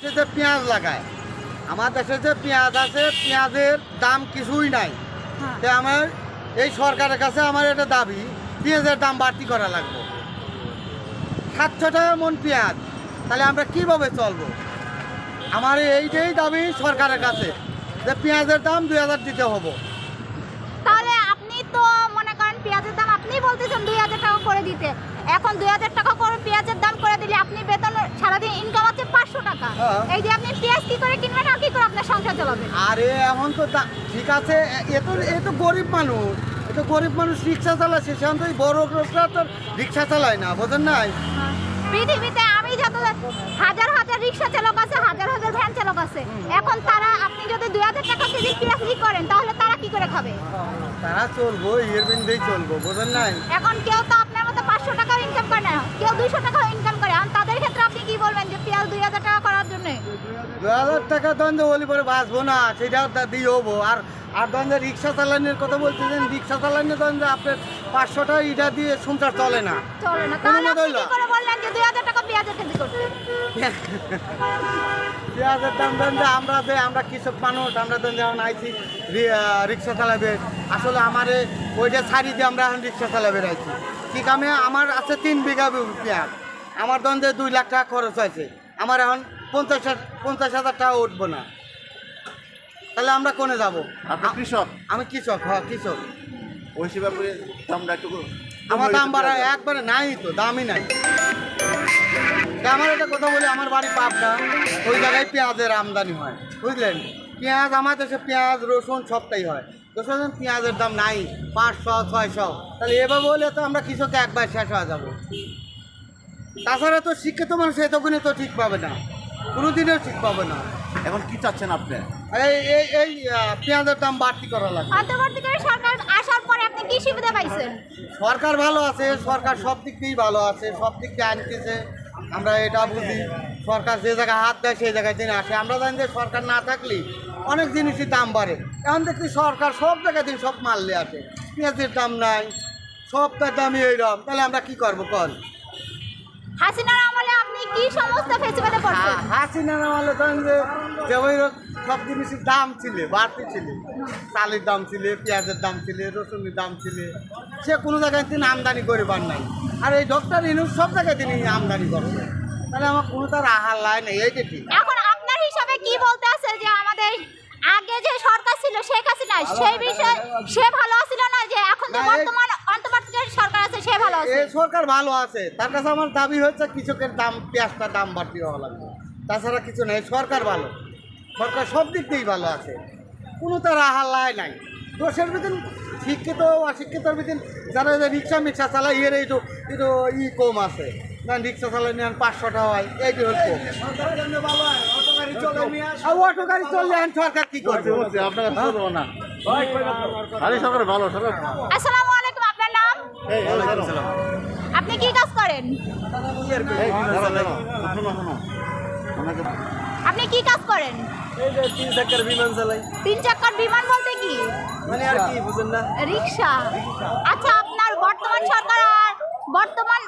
যে পেঁয়াজ লাগায় আমার দেশে যে পেঁয়াজ আছে পেঁয়াজের দাম কিছুই নাই। হ্যাঁ। তো আমার এই সরকারের কাছে আমার এটা দাবি পেঁয়াজের দাম বাড়তি করা লাগবে। সাতশো টাকা মন পেঁয়াজ তাহলে আমরা কীভাবে চলবো? আমার এইটাই দাবি সরকারের কাছে যে পেঁয়াজের দাম দুই হাজার দিতে হব। তাহলে আপনি তো মনে করেন পেঁয়াজের দাম আপনি বলতেছেন দুই হাজার টাকা করে দিতে। এখন দুই হাজার টাকা করে পেঁয়াজের দাম করে দিলে আপনি বেতন সারাদিন ইনকাম টাকা। হ্যাঁ। এই যে আপনি পেঁয়াজ কি করে কিনবেন আর কি করে আপনার সংসার চালাবেন? আরে এখন তো ঠিক আছে এ- তো এ তো গরিব মানুষ। এ তো গরিব মানুষ রিক্সা চালাচ্ছে সেখান তো বড় লোকরা তো রিক্সা চালায় না বোঝেন নাই? পৃথিবীতে আমি যত হাজার হাজার রিক্সা চালক আছে হাজার হাজার ভ্যান চালক আছে। এখন তারা আপনি যদি দুই হাজার টাকা কেজি পেঁয়াজ করেন তাহলে তারা কি করে খাবে? তারা চলবো ইয়ের বিন্দেই চলবো বোঝেন নাই? এখন কেউ তো আপনার মতো পাঁচশো টাকাও ইনকাম করে না কেউ দুইশো টাকাও ইনকাম করে দু হাজার টাকা দন্ড হলি পরে বাঁচবো না সেটাও দিয়ে হব। আর আর দন্ডে রিক্সা চালানোর কথা বলতেছেন রিক্সা চালানোর দন্ড আপনার পাঁচশো টাকা ইটা দিয়ে সংসার চলে না। চলে না। তাহলে আপনি কি। করে বললেন যে টাকা পেঁয়াজের কেজি করতে? পেঁয়াজের দাম দন্ড আমরা যে আমরা কৃষক মানুষ আমরা দন্ড যখন আইছি রিক্সা চালাবে। আসলে আমার ওইটা ছাড়ি দিয়ে আমরা এখন রিক্সা চালাবে আইছি ঠিক আমি আমার আছে তিন বিঘা পেঁয়াজ। আমার দন্দে দুই লাখ টাকা খরচ হয়েছে। আমার এখন পঞ্চাশ হাজার- পঞ্চাশ হাজার টাকা উঠবো না। তাহলে আমরা কোনে যাব? আপনি কৃষক। আমি কৃষক হ্যাঁ কৃষক। ওই হিসাবে দামটা একটু আমার দাম বাড়া একবারে নাই তো দামই নাই। আমার একটা কথা বলি আমার বাড়ি পাবনা ওই জায়গায় পেঁয়াজের আমদানি হয় বুঝলেন? পেঁয়াজ আমার দেশে পেঁয়াজ রসুন সবটাই হয়। তো সুতরাং পেঁয়াজের দাম নাই পাঁচশো ছয়শো। তাহলে এভাবে হলে তো আমরা কৃষক একবার শেষ হয়ে যাব। তাছাড়া তো শিক্ষিত মানুষ এতক্ষণে তো ঠিক পাবে না। কোনোদিনও ঠিক পাবে না। এখন কি চাচ্ছেন আপনি? এই এই এই পেঁয়াজের দাম বাড়তি করা লাগবে। অন্তর্বর্তীকালীন সরকার আসার পরে আপনি কি সুবিধা পাইছেন? সরকার ভালো আছে সরকার সব দিক দিয়েই ভালো আছে সব দিক দিয়ে আনতেছে আমরা এটা বুঝি সরকার যে জায়গায় হাত দেয় সেই জায়গায় দিন আসে। আমরা জানি যে সরকার না থাকলে অনেক জিনিসই দাম বাড়ে। এখন দেখছি সরকার সব জায়গায় দিন সব মারলে আছে পেঁয়াজের দাম নাই সবটার দামই এইরকম। তাহলে আমরা কি করব কল হাসিনার আমলে আপনি কি সমস্ত ফেস্টিভ্যালে পড়ছেন? হাসিনা নামালে তখন যে যে ওই সব জিনিসের দাম ছিল বাড়তি ছিল। চালের দাম ছিল পেঁয়াজের দাম ছিল রসুনের দাম ছিল। সে কোনো জায়গায় তিনি আমদানি করিবার নাই। আর এই ডক্টর ইনুস সব জায়গায় তিনি আমদানি করছে তাহলে আমার কোনো তার আহার লাই নেই এইটা ঠিক। এখন আপনার হিসাবে কি বলতে আছে যে আমাদের আগে যে সরকার ছিল শেখ হাসিনা সেই বিষয়ে সে ভালো ছিল না যে এখন যে বর্তমান ভালো আছে। সরকার ভালো আছে। তার কাছে আমার দাবি হচ্ছে কৃষকের দাম পেঁয়াজটার দাম বাড়তি হওয়া লাগবে। তাছাড়া কিছু নেই সরকার ভালো। সরকার সব দিক দিয়েই ভালো আছে। কোনো তার আহার লাই নাই। দোষের ভিতর শিক্ষিত অশিক্ষিতর ভিতর যারা যে রিক্সা মিক্সা চালায় এর এই তো এই ই কম আছে। না রিক্সা চালায় নিয়ে পাঁচশো টাকা হয় কম আর অটো গাড়ি চললে এখন সরকার কি করবে? আপনাকে শুনব না। সরকার ভালো সরকার আসসালামু আলাইকুম আপনার নাম এই, এই, শোনো, আপনি কি কাজ করেন? আপনি কি কাজ করেন? তিন চাকার বিমান চালাই। তিন চাকার বিমান বলতে কি? মানে আর কি বুঝেন না? রিক্সা। আচ্ছা আপনার বর্তমান সরকার আর বর্তমান